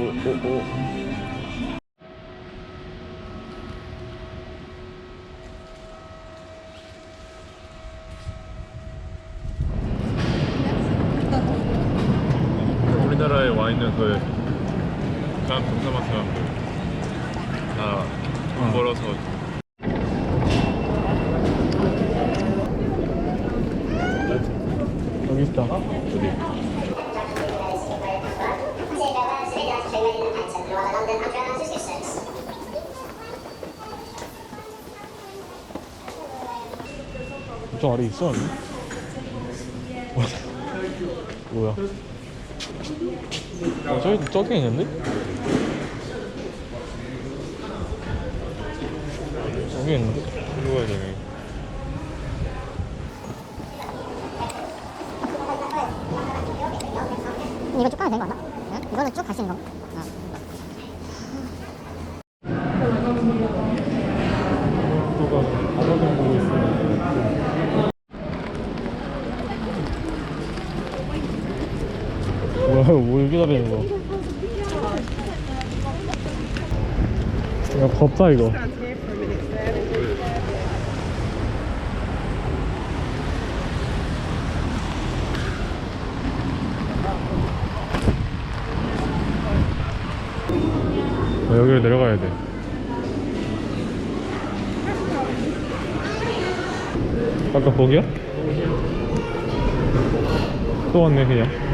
오, 오, 우리나라에 와 있는 그 저 아래 있어? 뭐야? 어, 저기, 저기 있는데? 여기 있는데? 가야 되네 이거 쭉 가면 되는 거? 응? 이거는 쭉 갈 수 있는 거. 어. 누가 바닥을 보고 있으면 뭐야 뭘 기다리는 거야 야 겁다 이거. 어, 여기로 내려가야 돼. 아까 거기야? 또 왔네 그냥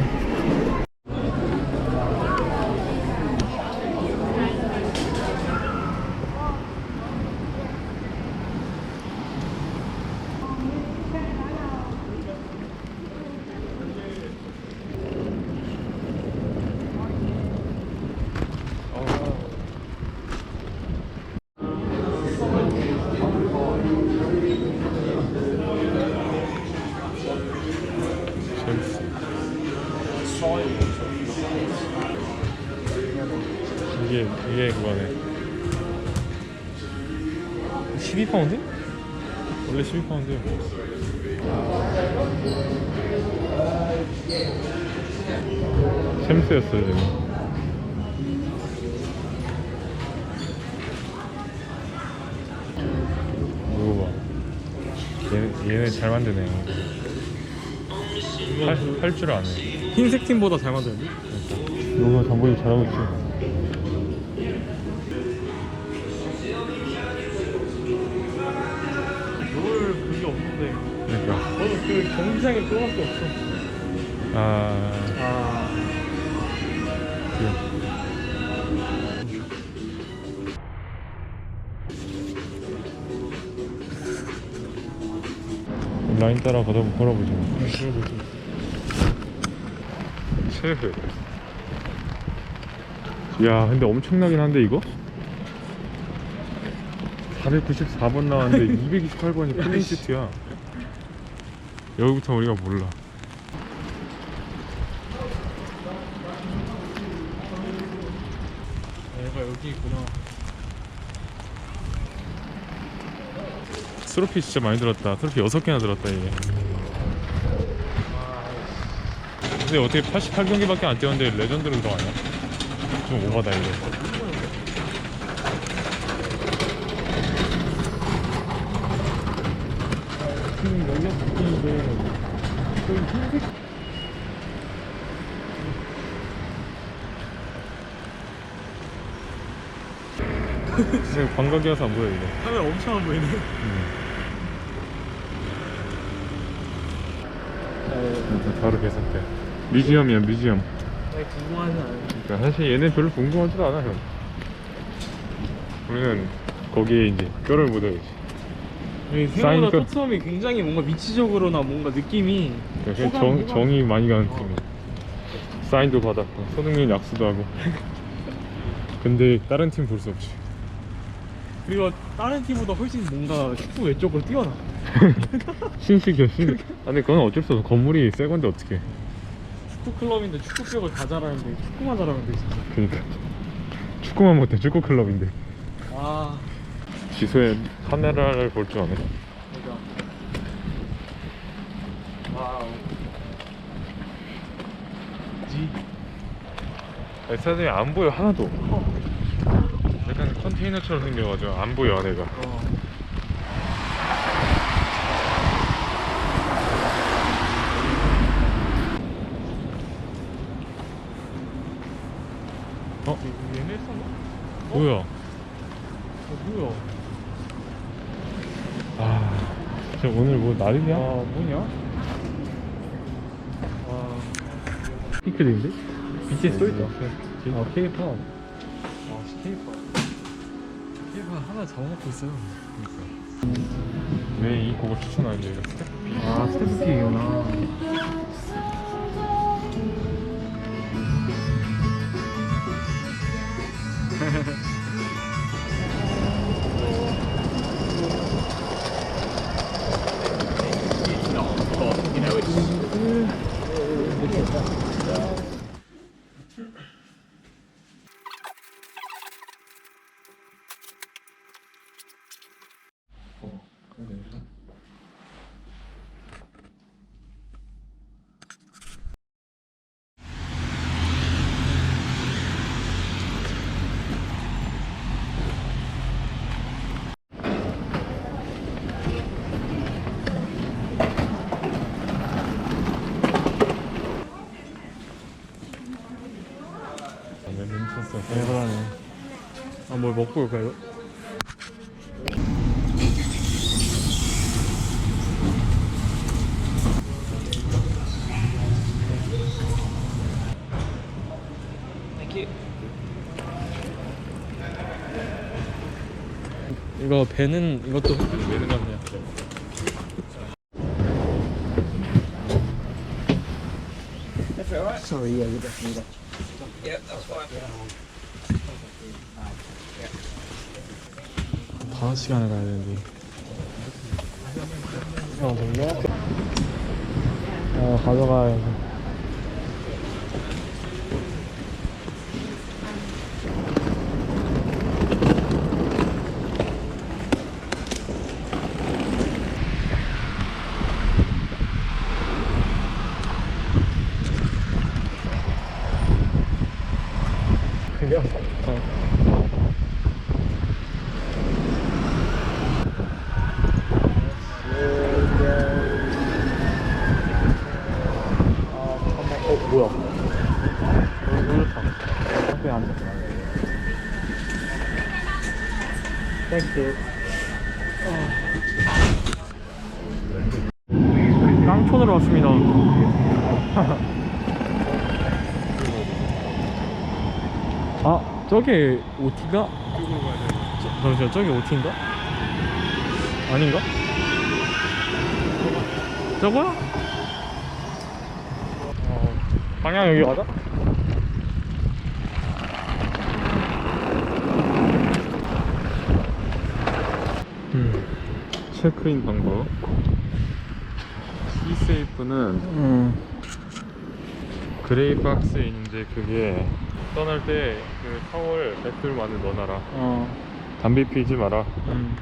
이게 이게 그거네. 12파운드? 원래 12파운드. 샘스였어요 지금 얘네, 얘네 잘 만드네 할줄 아네. 흰색 팀보다 잘 만드는데? 요거 장보기 잘하고 있지. 롤 그게 없는데. 그러니까. 저는 그 경기장에 그거밖에 없어. 아. 아. 그 라인 따라 걷어 걸어보자 그러보지 체 크야 근데 엄청나긴 한데 이거? 494번 나왔는데 228번이 클린시트야. 여기부터 우리가 몰라. 얘가 여기 있구나. 트로피 진짜 많이 들었다. 트로피 6개나 들었다 이게 근데 어떻게 88경기밖에 안 뛰었는데 레전드로 들어가냐? 좀 오바다 이거. 지금 바뀌는데 흰색 광각이라서 안 보여 이거. 카메라 엄청 안 보이네. 일단 바로 계산대 뮤지엄이야 뮤지엄. 나 궁금하진 않아요. 그러니까 사실 얘네 별로 궁금하지도 않아 형. 우리는 거기에 이제 뼈를 묻어야지. 사인 생각보다 거- 토트넘이 굉장히 뭔가 위치적으로나 뭔가 느낌이 그러니까 호감, 정. 정이 많이 가는 어. 팀이야. 사인도 받았고 손흥민 약수도 하고. 근데 다른 팀 볼 수 없지. 그리고 다른 팀보다 훨씬 뭔가 축구 외적으로 뛰어나. 신식이야 신식. 아 근데 그건 어쩔 수 없어. 건물이 새 건데 어떡해 축구 클럽인데 축구 빼고 다 잘하는데 축구만 잘하면 돼 진짜. 그니까. 축구만 못해 축구 클럽인데. 아. 지소의 카메라를 볼 줄 아네. 그러니까. 와우. 지 스타디움이 안 보여 하나도. 약간 컨테이너처럼 생겨가지고 안 보여 안에가. 어. 어? 얘네 했었나? 뭐야? 어 뭐야? 아, 진짜 오늘 뭐 날이냐? 아 뭐냐? 아 핑크색인데? BTS 써있다. 아, K-pop. 아 스테이파. 스테이파 하나 잡아먹고 있어요. 왜이 곡을 추천하는지 이거 스텝? 아 스테이구나. 왜 멈췄어? 대단하네. 아 뭘 먹고 올까요? 이거 배는 이것도 왜는 같네요. 다섯 시간을 가야 되는데. 어, 몰라? 어, 가져가야지. 그래? 어. 어, 뭐야? 놀랐다. 앞에 앉아. 땡큐. 깡촌으로 왔습니다. 아, 저게? 저, 잠시만, 저게 OT인가? 아닌가? 저거야? 어, 방향 여기 맞아? 체크인 방법. 시세이프는 음. 그레이 박스에 있는데 그게 떠날 때 그 타월 배틀 안에 넣어놔라. 어. 담배 피지 마라. 음.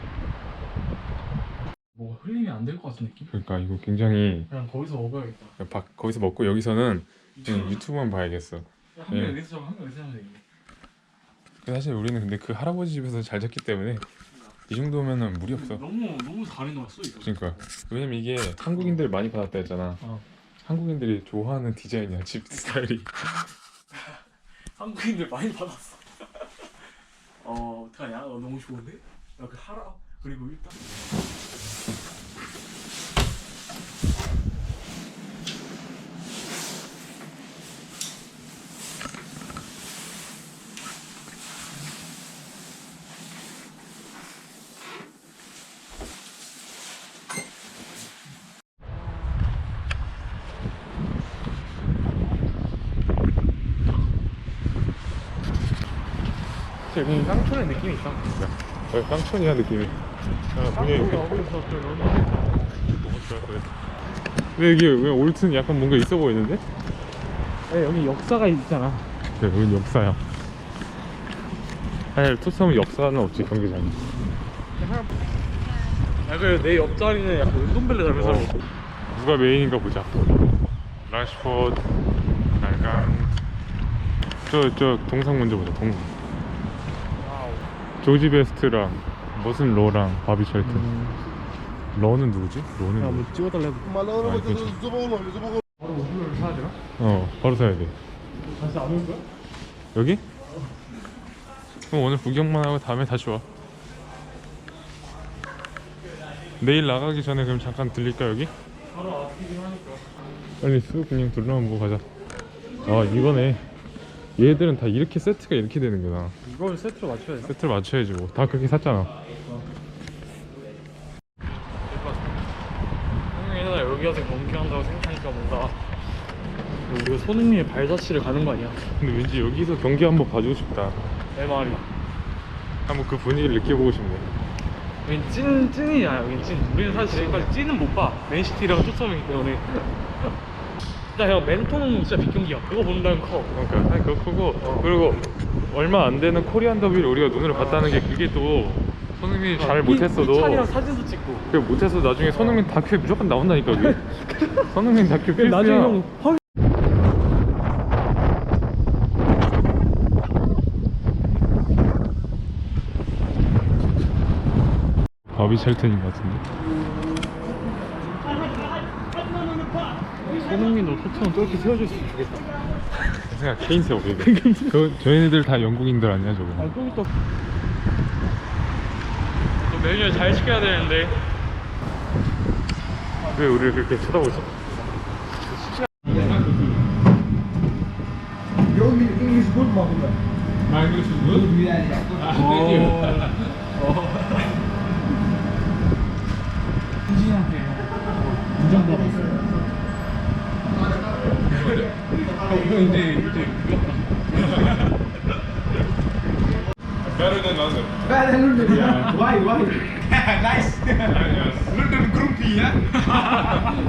뭐 흘리면 안될 것 같은 느낌? 그러니까 이거 굉장히 그냥 거기서 먹어야겠다. 박, 거기서 먹고 여기서는 그냥 유튜브만 봐야겠어. 한명 예. 여기서 한명 여기서 잡으면 되겠네. 사실 우리는 근데 그 할아버지 집에서 잘 잤기 때문에 이 정도면은 무리 없어. 너무 너무 잘 해 놨어 이거. 그러니까 왜냐면 이게 한국인들 많이 받았다 했잖아. 어. 한국인들이 좋아하는 디자인이야 집 스타일이. 한국인들 많이 받았어. 어 어떡하냐? 어, 너무 좋은데? 나그 하라 그리고 일단 여기 깡촌의 느낌이 있다. 어, 깡촌이야 느낌이. 아, 분위기 깡촌 너무 어디서 또 너무 좋았어요. 근데 여기 왜 올튼 약간 뭔가 있어 보이는데? 네, 여기 역사가 있잖아. 네, 여기 역사야. 사실 투썸은 역사는 없지 경기장에. 야, 그래 내 옆자리는 약간 은돈벨레 닮은 사람. 어. 누가 메인인가 보자. 라시포드, 날강. 저저 동상 먼저 보자 동상 조지 베스트랑 머슨 로랑 바비 첼튼 러는 누구지? 러는 누구지? 한번 찍어달라고 아, 그치. 바로 우유를 사야 되나? 어 바로 사야 돼 다시 안 올 거야? 여기? 그럼 오늘 구경만 하고 다음에 다시 와 내일 나가기 전에 그럼 잠깐 들릴까 여기? 바로 앞이긴 하니까 빨리 쓱 그냥 둘러만 보고 가자 아 이거네 얘들은 다 이렇게 세트가 이렇게 되는구나. 이걸 세트로 맞춰야 되나? 세트를 맞춰야지 뭐. 다 그렇게 샀잖아. 형님이나 여기 와서 경기한다고 생각하니까 뭔가 우리가 손흥민의 발자취를 가는 거 아니야? 근데 왠지 여기서 경기 한번 봐주고 싶다. 내 말이. 한번 그 분위기를 느껴보고 싶네. 여긴 찐, 찐이야 여긴 찐. 우리는 사실 지금까지 찐은 못봐. 맨시티랑 쫓아오기 때문에 진짜 형 맨통 진짜 빅경기야. 그거 본다는 커 그러니까. 사실 그거 크고. 그리고 얼마 안 되는 코리안 더비를 우리가 눈으로 봤다는 게 그게 또 손흥민이 잘 못했어도 차이랑 사진도 찍고. 그 못했어도 나중에 손흥민 다큐에 무조건 나온다니까 그게. 손흥민 다큐 필수야 나중에 형 헐. 바비 첼튼인 것 같은데 손흥민도 토트넘 저렇게 세워줬으면 좋겠다. 내 생각 케인 세워 그 저희네들 다 영국인들 아니야 저거? 아또 있다 또 메뉴를 잘 시켜야 되는데. 왜 우리를 그렇게 쳐다보지? Better than London. Why? Why? nice. Yes. London grumpy, yeah.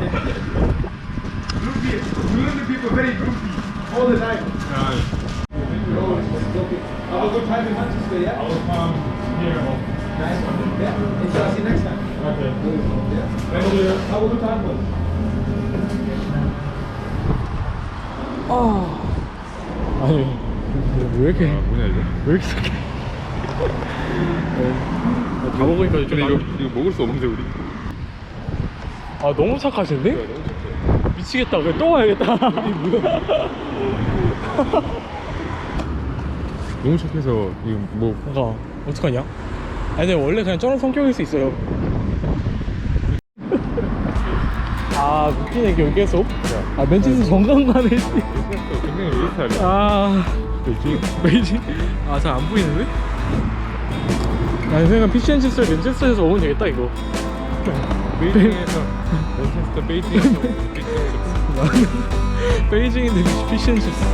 grumpy. London people very grumpy all the time. Have a good time in Manchester, yeah. Nice one. Yeah. And shall I see you next time? Okay. Yeah. Thank you. Have a good time, boys. 아니 왜 이렇게 아, 뭐냐 이거? 왜 이렇게 착해 다 먹으니까 좀 근데 이거 나- 이거 먹을 수 없는데 우리? 아 너무 착하신데? 미치겠다 그냥 또 와야겠다 너무 착해서 이거 뭐 뭔가 어떡하냐? 아니 근데 원래 그냥 저런 성격일 수 있어요 아 웃기네 게 계속 아 맨체스터 건강만해 굉장히 우리 스타일이야. 아 그렇지? 왜지? 아잘 안 보이는데? 아니 생각 피시앤치스를 맨체스터에서 먹으면 되겠다 이거. 베이징에서 맨체스터 베이징에서 베이징인데 피시앤치스